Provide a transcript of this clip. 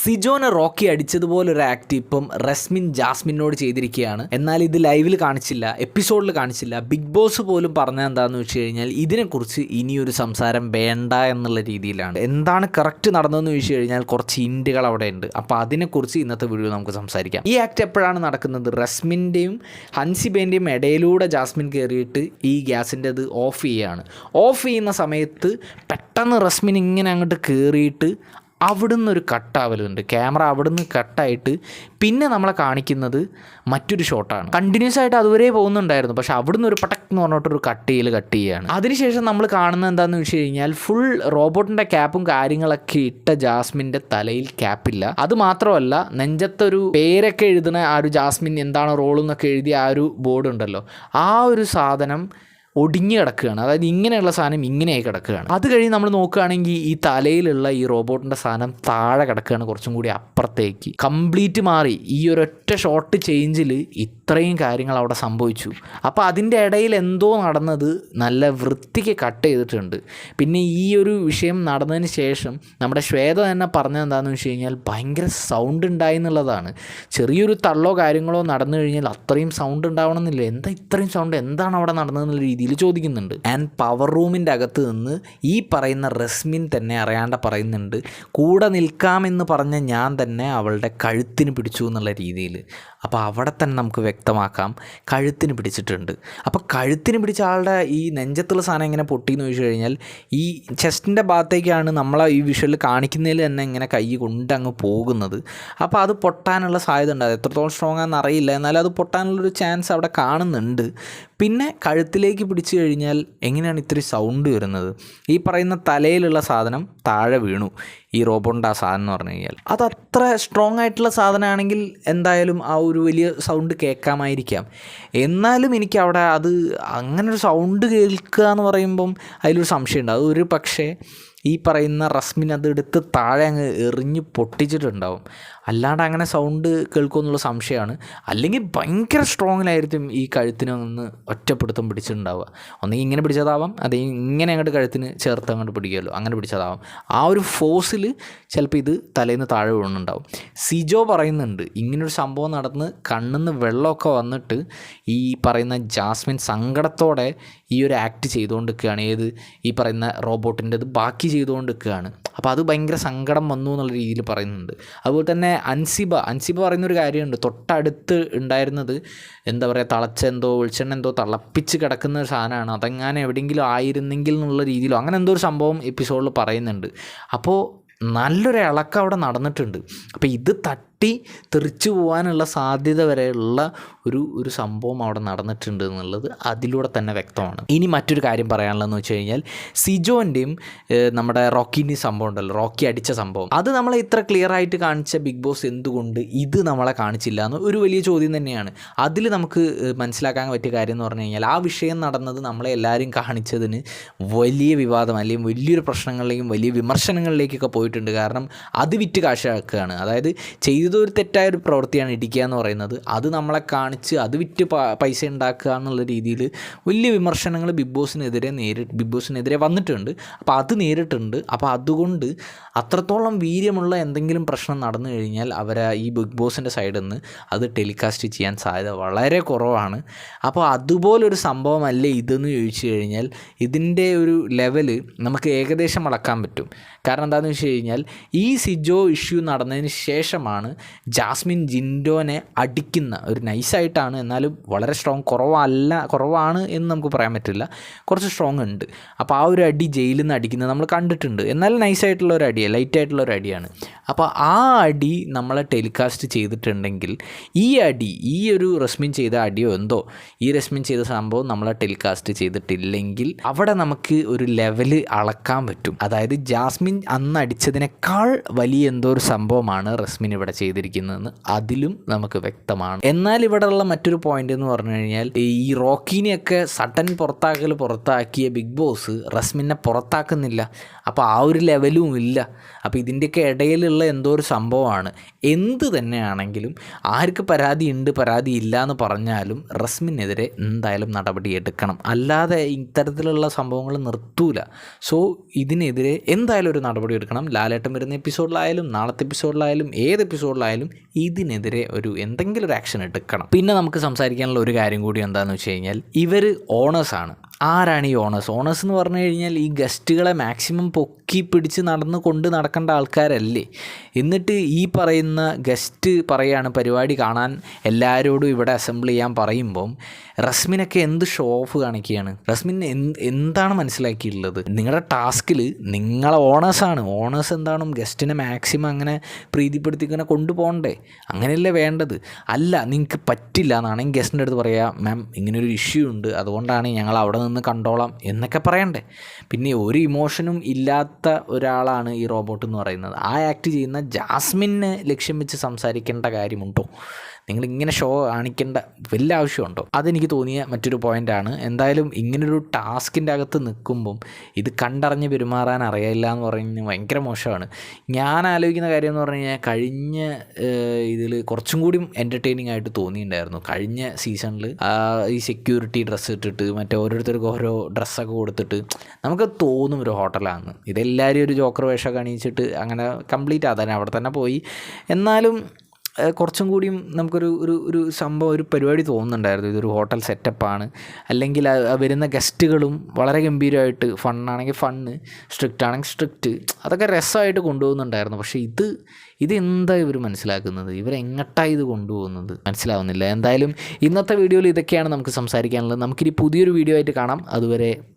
സിജോനെ Rocky അടിച്ചതുപോലൊരു act ഇപ്പം റസ്മിൻ ജാസ്മിനോട് ചെയ്തിരിക്കുകയാണ്. എന്നാൽ ഇത് ലൈവിൽ കാണിച്ചില്ല എപ്പിസോഡിൽ കാണിച്ചില്ല. ബിഗ് ബോസ് പോലും പറഞ്ഞ എന്താണെന്ന് വെച്ച് കഴിഞ്ഞാൽ ഇതിനെക്കുറിച്ച് ഇനിയൊരു സംസാരം വേണ്ട എന്നുള്ള രീതിയിലാണ്. എന്താണ് കറക്റ്റ് നടന്നതെന്ന് ചോദിച്ചു കഴിഞ്ഞാൽ കുറച്ച് ഇൻഡുകൾ അവിടെ ഉണ്ട്. അപ്പോൾ അതിനെക്കുറിച്ച് ഇന്നത്തെ വീഡിയോ നമുക്ക് സംസാരിക്കാം. ഈ ആക്ട് എപ്പോഴാണ് നടക്കുന്നത്? റസ്മിന്റെയും ഹൻസിബേന്റെയും ഇടയിലൂടെ ജാസ്മിൻ കയറിയിട്ട് ഈ ഗ്യാസിന്റെ അത് ഓഫ് ചെയ്യുകയാണ് ഓഫ് ചെയ്യുന്ന സമയത്ത് പെട്ടെന്ന് റസ്മിൻ ഇങ്ങനെ അങ്ങോട്ട് കയറിയിട്ട് അവിടുന്ന് ഒരു കട്ടാവലുണ്ട്. ക്യാമറ അവിടുന്ന് കട്ടായിട്ട് പിന്നെ നമ്മളെ കാണിക്കുന്നത് മറ്റൊരു ഷോട്ടാണ്. കണ്ടിന്യൂസ് ആയിട്ട് അതുവരെ പോകുന്നുണ്ടായിരുന്നു. പക്ഷെ അവിടുന്ന് ഒരു പട്ടക് എന്ന് പറഞ്ഞിട്ടൊരു കട്ട് ചെയ്യൽ കട്ട് ചെയ്യുകയാണ്. അതിനുശേഷം നമ്മൾ കാണുന്നത് എന്താണെന്ന് വെച്ച് കഴിഞ്ഞാൽ ഫുൾ റോബോട്ടിന്റെ ക്യാപ്പും കാര്യങ്ങളൊക്കെ ഇട്ട ജാസ്മിന്റെ തലയിൽ ക്യാപ്പില്ല അത് മാത്രമല്ല നെഞ്ചത്തൊരു പേരൊക്കെ എഴുതുന്ന ആ ഒരു ജാസ്മിൻ എന്താണ് റോൾ എന്നൊക്കെ എഴുതിയ ആ ഒരു ബോർഡ് ഉണ്ടല്ലോ. ആ ഒരു സാധനം ഒടിഞ്ഞു കിടക്കുകയാണ്. അതായത് ഇങ്ങനെയുള്ള സാധനം ഇങ്ങനെയായി കിടക്കുകയാണ്. അത് കഴിഞ്ഞ് നമ്മൾ നോക്കുകയാണെങ്കിൽ ഈ തലയിലുള്ള ഈ റോബോട്ടിന്റെ സാധനം താഴെ കിടക്കുകയാണ് കുറച്ചും കൂടി അപ്പുറത്തേക്ക്. കംപ്ലീറ്റ് മാറി. ഈ ഒരൊറ്റ ഷോട്ട് ചേഞ്ചിൽ ഇത്രയും കാര്യങ്ങൾ അവിടെ സംഭവിച്ചു. അപ്പോൾ അതിന്റെ ഇടയിൽ എന്തോ നടന്നത് നല്ല വൃത്തിക്ക് കട്ട് ചെയ്തിട്ടുണ്ട്. പിന്നെ ഈ ഒരു വിഷയം നടന്നതിന് ശേഷം നമ്മുടെ ശ്വേത തന്നെ പറഞ്ഞത് എന്താണെന്ന് വെച്ച് കഴിഞ്ഞാൽ ഭയങ്കര സൗണ്ട് ഉണ്ടായി എന്നുള്ളതാണ്. ചെറിയൊരു തള്ളോ കാര്യങ്ങളോ നടന്നു കഴിഞ്ഞാൽ അത്രയും സൗണ്ട് ഉണ്ടാവണമെന്നില്ല. എന്താ ഇത്രയും സൗണ്ട് എന്താണ് അവിടെ നടന്നതെന്നുള്ള രീതിയിൽ ചോദിക്കുന്നുണ്ട്. ആൻഡ് പവർ റൂമിന്റെ അകത്ത് നിന്ന് ഈ പറയുന്ന റസ്മിൻ തന്നെ അറിയാണ്ട പറയുന്നുണ്ട് കൂടെ നിൽക്കാമെന്ന് പറഞ്ഞ ഞാൻ തന്നെ അവളുടെ കഴുത്തിന് പിടിച്ചു എന്നുള്ള രീതിയിൽ. അപ്പോൾ അവിടെ തന്നെ നമുക്ക് വ്യക്തമാക്കാം. കഴുത്തിന് പിടിച്ചിട്ടുണ്ട്. അപ്പോൾ കഴുത്തിന് പിടിച്ച ആളുടെ ഈ നെഞ്ചത്തുള്ള സാധനം എങ്ങനെ പൊട്ടിയെന്ന് ചോദിച്ചു കഴിഞ്ഞാൽ ഈ ചെസ്റ്റിന്റെ ഭാഗത്തേക്കാണ് നമ്മളെ ഈ വിഷ്വലിൽ കാണിക്കുന്നതിൽ തന്നെ ഇങ്ങനെ കൈ കൊണ്ട് അങ്ങ് പോകുന്നത്. അപ്പോൾ അത് പൊട്ടാനുള്ള സാധ്യത ഉണ്ട്. അത് എത്രത്തോളം സ്ട്രോങ് ആണെന്ന് അറിയില്ല. എന്നാലും അത് പൊട്ടാനുള്ളൊരു ചാൻസ് അവിടെ കാണുന്നുണ്ട്. പിന്നെ കഴുത്തിലേക്ക് പിടിച്ചു കഴിഞ്ഞാൽ എങ്ങനെയാണ് ഇത്രയും സൗണ്ട് വരുന്നത്? ഈ പറയുന്ന തലയിലുള്ള സാധനം താഴെ വീണു. ഈ റോബോട്ടിന്റെ ആ സാധനം എന്ന് പറഞ്ഞു കഴിഞ്ഞാൽ. അത് അത്ര സ്ട്രോങ് ആയിട്ടുള്ള സാധനമാണെങ്കിൽ എന്തായാലും ആ ഒരു വലിയ സൗണ്ട് കേൾക്കാമായിരിക്കാം. എന്നാലും എനിക്ക് അവിടെ അത് അങ്ങനെ ഒരു സൗണ്ട് കേൾക്കുക എന്ന് പറയുമ്പം അതിലൊരു സംശയമുണ്ട്. അത് ഒരു പക്ഷേ ഈ പറയുന്ന റസ്മിൻ അത് എടുത്ത് താഴെ അങ്ങ് എറിഞ്ഞ് പൊട്ടിച്ചിട്ടുണ്ടാവും. അല്ലാണ്ട് അങ്ങനെ സൗണ്ട് കേൾക്കുമെന്നുള്ള സംശയമാണ്. അല്ലെങ്കിൽ ഭയങ്കര സ്ട്രോങ്ങിലായിരിക്കും ഈ കഴുത്തിനൊന്ന് ഒറ്റപ്പെടുത്തം പിടിച്ചിട്ടുണ്ടാവുക. ഒന്നെങ്കിൽ ഇങ്ങനെ പിടിച്ചതാവാം അല്ലെങ്കിൽ ഇങ്ങനെ അങ്ങോട്ട് കഴുത്തിന് ചേർത്ത് അങ്ങോട്ട് പിടിക്കുമല്ലോ. അങ്ങനെ പിടിച്ചതാവാം. ആ ഒരു ഫോഴ്സിൽ ചിലപ്പോൾ ഇത് തലേന്ന് താഴെ വീണുണ്ടാവും. സിജോ പറയുന്നുണ്ട് ഇങ്ങനൊരു സംഭവം നടന്ന് കണ്ണിന്ന് വെള്ളമൊക്കെ വന്നിട്ട് ഈ പറയുന്ന ജാസ്മിൻ സങ്കടത്തോടെ ഈ ഒരു ആക്ട് ചെയ്തുകൊണ്ടിരിക്കുകയാണ്. ഏത്? ഈ പറയുന്ന റോബോട്ടിന്റെത് ബാക്കി ചെയ്തുകൊണ്ടിരിക്കുകയാണ്. അപ്പോൾ അത് ഭയങ്കര സങ്കടം വന്നു എന്നുള്ള രീതിയിൽ പറയുന്നുണ്ട്. അതുപോലെ തന്നെ അൻസിബ അൻസിബ പറയുന്നൊരു കാര്യമുണ്ട്. തൊട്ടടുത്ത് ഉണ്ടായിരുന്നത് എന്താ പറയുക തളച്ചെന്തോ എന്തോ വെളിച്ചെണ്ണ എന്തോ തിളപ്പിച്ച് കിടക്കുന്ന ഒരു സാധനമാണ്. അതെങ്ങാനും എവിടെയെങ്കിലും ആയിരുന്നെങ്കിൽ എന്നുള്ള രീതിയിലോ അങ്ങനെ എന്തോ ഒരു സംഭവം എപ്പിസോഡിൽ പറയുന്നുണ്ട്. അപ്പോൾ നല്ലൊരു ഇളക്കം അവിടെ നടന്നിട്ടുണ്ട്. അപ്പോൾ ഇത് തട്ടി തെറിച്ചു പോകാനുള്ള സാധ്യത വരെയുള്ള ഒരു ഒരു സംഭവം അവിടെ നടന്നിട്ടുണ്ട് എന്നുള്ളത് അതിലൂടെ തന്നെ വ്യക്തമാണ്. ഇനി മറ്റൊരു കാര്യം പറയാനുള്ളതെന്ന് വെച്ച് കഴിഞ്ഞാൽ സിജോന്റെയും നമ്മുടെ റോക്കിന്റെയും സംഭവം ഉണ്ടല്ലോ റോക്കി അടിച്ച സംഭവം. അത് നമ്മളെ ഇത്ര ക്ലിയർ ആയിട്ട് കാണിച്ച ബിഗ് ബോസ് എന്തുകൊണ്ട് ഇത് നമ്മളെ കാണിച്ചില്ല എന്ന് ഒരു വലിയ ചോദ്യം തന്നെയാണ്. അതിൽ നമുക്ക് മനസ്സിലാക്കാൻ പറ്റിയ കാര്യം എന്ന് പറഞ്ഞു കഴിഞ്ഞാൽ ആ വിഷയം നടന്നത് നമ്മളെ എല്ലാവരും കാണിച്ചതിന് വലിയ വിവാദം അല്ലെങ്കിൽ വലിയൊരു പ്രശ്നങ്ങളിലേക്കും വലിയ വിമർശനങ്ങളിലേക്കൊക്കെ പോയിട്ടുണ്ട്. കാരണം അത് വിറ്റ് കാശാക്കുകയാണ്. അതായത് ചെയ്തൊരു തെറ്റായ ഒരു പ്രവൃത്തിയാണ് ഇടിക്കുക എന്ന് പറയുന്നത്. അത് നമ്മളെ കാണിച്ച് അത് വിറ്റ് പൈസ ഉണ്ടാക്കുക എന്നുള്ള രീതിയിൽ വലിയ വിമർശനങ്ങൾ ബിഗ് ബോസിനെതിരെ നേരി ബിഗ് ബോസിനെതിരെ വന്നിട്ടുണ്ട്. അപ്പോൾ അത് നേരിട്ടുണ്ട്. അപ്പോൾ അതുകൊണ്ട് അത്രത്തോളം വീര്യമുള്ള എന്തെങ്കിലും പ്രശ്നം നടന്നു കഴിഞ്ഞാൽ അവരെ ഈ ബിഗ് ബോസിന്റെ സൈഡിൽ നിന്ന് അത് ടെലികാസ്റ്റ് ചെയ്യാൻ സാധ്യത വളരെ കുറവാണ്. അപ്പോൾ അതുപോലൊരു സംഭവമല്ലേ ഇതെന്ന് ചോദിച്ചു കഴിഞ്ഞാൽ ഇതിന്റെ ഒരു ലെവൽ നമുക്ക് ഏകദേശം അളക്കാൻ പറ്റും. കാരണം എന്താണെന്ന് വെച്ച് കഴിഞ്ഞാൽ ഈ സിജോ ഇഷ്യൂ നടന്നതിന് ശേഷമാണ് ജാസ്മിൻ ജിൻഡോനെ അടിക്കുന്ന ഒരു നൈസായിട്ടാണ് എന്നാലും വളരെ സ്ട്രോങ് കുറവല്ല കുറവാണ് എന്ന് നമുക്ക് പറയാൻ പറ്റില്ല. കുറച്ച് സ്ട്രോങ് ഉണ്ട്. അപ്പോൾ ആ ഒരു അടി ജയിലിൽ നിന്ന് അടിക്കുന്നത് നമ്മൾ കണ്ടിട്ടുണ്ട്. എന്നാലും നൈസായിട്ടുള്ള ഒരു അടിയാണ് ലൈറ്റ് ആയിട്ടുള്ള ഒരു അടിയാണ്. അപ്പോൾ ആ അടി നമ്മളെ ടെലികാസ്റ്റ് ചെയ്തിട്ടുണ്ടെങ്കിൽ ഈ അടി ഈ ഒരു റസ്മിൻ ചെയ്ത അടിയോ എന്തോ ഈ റസ്മിൻ ചെയ്ത സംഭവം നമ്മളെ ടെലികാസ്റ്റ് ചെയ്തിട്ടില്ലെങ്കിൽ അവിടെ നമുക്ക് ഒരു ലെവൽ അളക്കാൻ പറ്റും. അതായത് ജാസ്മിൻ അന്ന് അടിച്ചതിനേക്കാൾ വലിയ എന്തോ ഒരു സംഭവമാണ് റസ്മിൻ ഇവിടെ ചെയ്തത്. ചെയ്തിരിക്കുന്നതെന്ന് അതിലും നമുക്ക് വ്യക്തമാണ്. എന്നാൽ ഇവിടെയുള്ള മറ്റൊരു പോയിന്റ് എന്ന് പറഞ്ഞു കഴിഞ്ഞാൽ ഈ റോക്കിനെയൊക്കെ സട്ടൻ പുറത്താക്കൽ പുറത്താക്കിയ ബിഗ് ബോസ് റസ്മിനെ പുറത്താക്കുന്നില്ല. അപ്പോൾ ആ ഒരു ലെവലും ഇല്ല. അപ്പോൾ ഇതിന്റെയൊക്കെ ഇടയിലുള്ള എന്തോ ഒരു സംഭവമാണ്. എന്ത് തന്നെയാണെങ്കിലും ആർക്ക് പരാതി ഉണ്ട് പരാതി ഇല്ല എന്ന് പറഞ്ഞാലും റസ്മിനെതിരെ എന്തായാലും നടപടി എടുക്കണം. അല്ലാതെ ഇത്തരത്തിലുള്ള സംഭവങ്ങൾ നിർത്തൂല. സോ ഇതിനെതിരെ എന്തായാലും ഒരു നടപടി എടുക്കണം. ലാലേട്ടം വരുന്ന എപ്പിസോഡിലായാലും നാളത്തെ എപ്പിസോഡിലായാലും ഏത് എപ്പിസോഡിലായാലും ഇതിനെതിരെ ഒരു എന്തെങ്കിലും ഒരു ആക്ഷൻ എടുക്കണം. പിന്നെ നമുക്ക് സംസാരിക്കാനുള്ള ഒരു കാര്യം കൂടി എന്താണെന്ന് വെച്ച് കഴിഞ്ഞാൽ ഇവർ ഓണേഴ്സാണ് ആരാണ് ഈ ഓണേഴ്സ് ഓണേഴ്സ് എന്ന് പറഞ്ഞു കഴിഞ്ഞാൽ ഈ ഗസ്റ്റുകളെ മാക്സിമം പൊക്കി പിടിച്ച് നടന്ന് കൊണ്ട് നടക്കേണ്ട ആൾക്കാരല്ലേ. എന്നിട്ട് ഈ പറയുന്ന ഗസ്റ്റ് പറയാണ് പരിപാടി കാണാൻ എല്ലാവരോടും ഇവിടെ അസംബിൾ ചെയ്യാൻ പറയുമ്പം റസ്മിനൊക്കെ എന്ത് ഷോ ഓഫ് കാണിക്കുകയാണ്? റസ്മിൻ എന്ത് എന്താണ് മനസ്സിലാക്കിയിട്ടുള്ളത്? നിങ്ങളുടെ ടാസ്കിൽ നിങ്ങളെ ഓണേഴ്സാണ് ഓണേഴ്സ് എന്താണ് ഗസ്റ്റിനെ മാക്സിമം അങ്ങനെ പ്രീതിപ്പെടുത്തി ഇങ്ങനെ കൊണ്ടുപോകണ്ടേ? അങ്ങനെയല്ലേ വേണ്ടത്? അല്ല നിങ്ങൾക്ക് പറ്റില്ല എന്നാണെങ്കിൽ ഗസ്റ്റിന്റെ അടുത്ത് പറയാം മാം ഇങ്ങനൊരു ഇഷ്യൂ ഉണ്ട്. അതുകൊണ്ടാണ് ഞങ്ങൾ അവിടെ കണ്ടോളാം എന്നൊക്കെ പറയണ്ടേ. പിന്നെ ഒരു ഇമോഷനും ഇല്ലാത്ത ഒരാളാണ് ഈ റോബോട്ട് എന്ന് പറയുന്നത്. ആ ആക്ട് ചെയ്യുന്ന ജാസ്മിനെ ലക്ഷ്യം വെച്ച് സംസാരിക്കേണ്ട കാര്യമുണ്ടോ? നിങ്ങൾ ഇങ്ങനെ ഷോ കാണിക്കേണ്ട വലിയ ആവശ്യമുണ്ടോ? അതെനിക്ക് തോന്നിയ മറ്റൊരു പോയിന്റാണ് എന്തായാലും ഇങ്ങനൊരു ടാസ്കിന്റെ അകത്ത് നിൽക്കുമ്പം ഇത് കണ്ടറിഞ്ഞ് പെരുമാറാൻ അറിയില്ല എന്ന് പറയുന്നത് ഭയങ്കര മോശമാണ്. ഞാൻ ആലോചിക്കുന്ന കാര്യം എന്ന് പറഞ്ഞു കഴിഞ്ഞാൽ കഴിഞ്ഞ ഇതിൽ കുറച്ചും കൂടി എന്റർടൈനിങ് ആയിട്ട് തോന്നിയിട്ടുണ്ടായിരുന്നു. കഴിഞ്ഞ സീസണിൽ ഈ സെക്യൂരിറ്റി ഡ്രസ്സ് ഇട്ടിട്ട് മറ്റേ ഓരോരുത്തർക്ക് ഓരോ ഡ്രസ്സൊക്കെ കൊടുത്തിട്ട് നമുക്ക് തോന്നും ഒരു ഹോട്ടലാണ് ഇതെല്ലാവരും ഒരു ജോക്കർ വേഷമൊക്കെ അണിയിച്ചിട്ട് അങ്ങനെ കംപ്ലീറ്റ് ആകാൻ അവിടെ തന്നെ പോയി. എന്നാലും കുറച്ചും കൂടിയും നമുക്കൊരു ഒരു ഒരു സംഭവം ഒരു പരിപാടി തോന്നുന്നുണ്ടായിരുന്നു. ഇതൊരു ഹോട്ടൽ സെറ്റപ്പാണ്. അല്ലെങ്കിൽ വരുന്ന ഗസ്റ്റുകളും വളരെ ഗംഭീരമായിട്ട് ഫണ്ണാണെങ്കിൽ ഫണ്ണ് സ്ട്രിക്റ്റ് ആണെങ്കിൽ സ്ട്രിക്റ്റ്. അതൊക്കെ രസമായിട്ട് കൊണ്ടുപോകുന്നുണ്ടായിരുന്നു. പക്ഷേ ഇത് ഇതെന്താ ഇവർ മനസ്സിലാക്കുന്നത്? ഇവരെങ്ങട്ടാണ് ഇത് കൊണ്ടുപോകുന്നത്? മനസ്സിലാവുന്നില്ല. എന്തായാലും ഇന്നത്തെ വീഡിയോയിൽ ഇതൊക്കെയാണ് നമുക്ക് സംസാരിക്കാനുള്ളത്. നമുക്കിനി പുതിയൊരു വീഡിയോ ആയിട്ട് കാണാം. അതുവരെ